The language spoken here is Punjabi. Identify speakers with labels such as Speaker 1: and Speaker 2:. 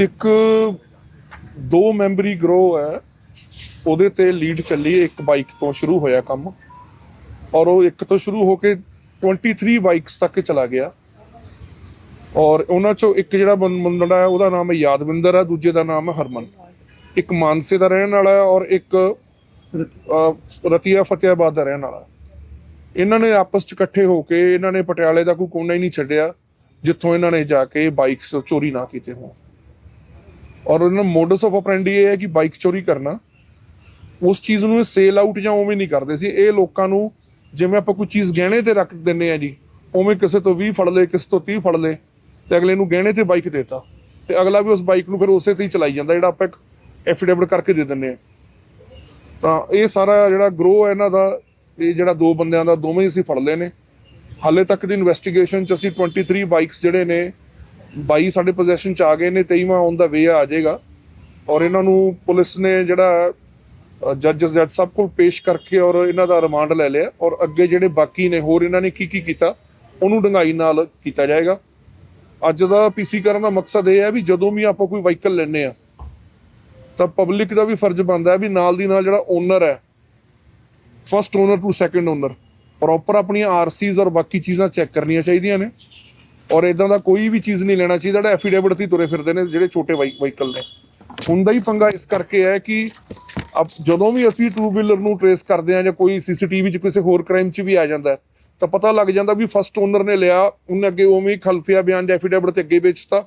Speaker 1: ਇੱਕ ਦੋ ਮੈਂਬਰੀ ਗਰੋਹ ਹੈ। ਉਹਦੇ ਤੇ ਲੀਡ ਚੱਲੀ ਹੈ, ਇੱਕ ਬਾਈਕ ਤੋਂ ਸ਼ੁਰੂ ਹੋਇਆ ਕੰਮ। ਔਰ ਉਹ ਇੱਕ ਤੋਂ ਸ਼ੁਰੂ ਹੋ ਕੇ 23 ਬਾਈਕਸ ਤੱਕ ਚਲਾ ਗਿਆ। ਔਰ ਉਹਨਾਂ ਚੋਂ ਇੱਕ ਜਿਹੜਾ ਮੁੰਡਾ ਹੈ ਉਹਦਾ ਨਾਮ ਹੈ ਯਾਦਵਿੰਦਰ ਹੈ ਦੂਜੇ ਦਾ ਨਾਮ ਹੈ ਹਰਮਨ। ਇੱਕ ਮਾਨਸੇ ਦਾ ਰਹਿਣ ਵਾਲਾ ਹੈ ਔਰ ਇੱਕ ਰਤੀਆ ਫਤਿਆਬਾਦ ਦਾ ਰਹਿਣ ਵਾਲਾ ਇਹਨਾਂ ਨੇ ਆਪਸ ਚ ਇਕੱਠੇ ਹੋ ਕੇ ਇਹਨਾਂ ਨੇ ਪਟਿਆਲੇ ਦਾ ਕੋਈ ਕੋਨਾ ਹੀ ਨਹੀਂ ਛੱਡਿਆ ਜਿੱਥੋਂ ਇਹਨਾਂ ਨੇ ਜਾ ਕੇ ਬਾਈਕਸ ਚੋਰੀ ਨਾ ਕੀਤੇ ਹੋਣ। ਔਰ ਉਹਨਾਂ ਮੋਡਸ ਆਫ ਆਪਰੈਂਡੀ ਇਹ ਹੈ ਕਿ ਬਾਈਕ ਚੋਰੀ ਕਰਨਾ। ਉਸ ਚੀਜ਼ ਨੂੰ ਸੇਲ ਆਊਟ ਜਾਂ ਉਵੇਂ ਨਹੀਂ ਕਰਦੇ ਸੀ। ਇਹ ਲੋਕਾਂ ਨੂੰ ਜਿਵੇਂ ਆਪਾਂ ਕੋਈ ਚੀਜ਼ ਗਹਿਣੇ ਤੇ ਰੱਖ ਦਿੰਨੇ ਆ ਜੀ, ਉਵੇਂ ਕਿਸੇ ਤੋਂ 20 ਫੜ ਲਏ, ਕਿਸੇ ਤੋਂ 30 ਫੜ ਲਏ ਤੇ ਅਗਲੇ ਨੂੰ ਗਹਿਣੇ ਤੇ ਬਾਈਕ ਦੇਤਾ। ਤੇ ਅਗਲਾ ਵੀ ਉਸ ਬਾਈਕ ਨੂੰ ਫਿਰ ਉਸੇ ਤੇ ਹੀ ਚਲਾਈ ਜਾਂਦਾ, ਜਿਹੜਾ ਆਪਾਂ ਇੱਕ ਐਫੀਡੇਵਿਟ ਕਰਕੇ ਦੇ ਦਿੰਨੇ ਆ ਤਾਂ ਇਹ ਸਾਰਾ ਜਿਹੜਾ ਗਰੋ ਹੈ ਇਹਨਾਂ ਦਾ, ਇਹ ਜਿਹੜਾ ਦੋ ਬੰਦਿਆਂ ਦਾ, ਦੋਵੇਂ ਹੀ ਅਸੀਂ ਫੜ ਲਏ ਨੇ। ਹਾਲੇ ਤੱਕ ਦੀ ਇਨਵੈਸਟੀਗੇਸ਼ਨ ਚ ਅਸੀਂ 23 ਬਾਈਕਸ ਜਿਹੜੇ ਨੇ 22 ਸਾਡੇ ਪੋਜੀਸ਼ਨ ਚ ਆ ਗਏ ਨੇ 23ਵਾਂ ਔਨ ਦਾ ਵੇ ਆ ਜਾਏਗਾ। ਔਰ ਇਹਨਾਂ ਨੂੰ ਪੁਲਿਸ ਨੇ ਜਿਹੜਾ ਜੱਜ ਜੱਜ ਸਭ ਕੋਲ ਪੇਸ਼ ਕਰਕੇ ਔਰ ਇਹਨਾਂ ਦਾ ਰਿਮਾਂਡ ਲੈ ਲਿਆ। ਔਰ ਅੱਗੇ ਜਿਹੜੇ ਬਾਕੀ ਨੇ, ਹੋਰ ਇਹਨਾਂ ਨੇ ਕੀ ਕੀ ਕੀਤਾ, ਉਹਨੂੰ ਡੰਗਾਈ ਨਾਲ ਕੀਤਾ ਜਾਏਗਾ। ਅੱਜ ਦਾ ਪੀਸੀ ਕਰਨ ਦਾ ਮਕਸਦ ਇਹ ਹੈ ਵੀ ਜਦੋਂ ਵੀ ਆਪਾਂ ਕੋਈ ਵਾਹੀਕਲ ਲੈਣੇ ਆ ਤਾਂ ਪਬਲਿਕ ਦਾ ਵੀ ਫਰਜ਼ ਬਣਦਾ ਹੈ ਵੀ ਨਾਲ ਦੀ ਨਾਲ ਜਿਹੜਾ ਓਨਰ ਹੈ first owner to second owner proper ਆਪਣੀਆਂ ਆਰਸੀਜ਼ ਔਰ ਬਾਕੀ ਚੀਜ਼ਾਂ ਚੈੱਕ ਕਰਨੀਆਂ ਚਾਹੀਦੀਆਂ ਨੇ। ਔਰ ਇਦਾਂ ਦਾ ਕੋਈ ਵੀ ਚੀਜ਼ ਨਹੀਂ ਲੈਣਾ ਚਾਹੀਦਾ, ਜਿਹੜਾ ਐਫੀਡੇਵਿਟ ਤੇ ਹੀ ਤੁਰੇ ਫਿਰਦੇ ਨੇ, ਜਿਹੜੇ ਛੋਟੇ ਵਾਹੀਕਲ ਨੇ। ਹੁੰਦਾ ਹੀ ਪੰਗਾ ਇਸ ਕਰਕੇ ਹੈ ਕਿ ਅਬ ਜਦੋਂ ਵੀ ਅਸੀਂ ਟੂ ਵੀਲਰ ਨੂੰ ਟਰੇਸ ਕਰਦੇ ਆ ਜਾਂ ਕੋਈ ਸੀਸੀਟੀਵੀ 'ਚ ਕਿਸੇ ਹੋਰ ਕ੍ਰਾਈਮ 'ਚ ਵੀ ਆ ਜਾਂਦਾ ਤਾਂ ਪਤਾ ਲੱਗ ਜਾਂਦਾ ਵੀ ਫਸਟ ਓਨਰ ਨੇ ਲਿਆ, ਉਹਨੇ ਅੱਗੇ ਉਵੇਂ ਹੀ ਖਲਫੀਆ ਬਿਆਨ ਜਾਂ ਐਫੀਡੇਵਿਟ ਤੇ ਅੱਗੇ ਵੇਚਤਾ।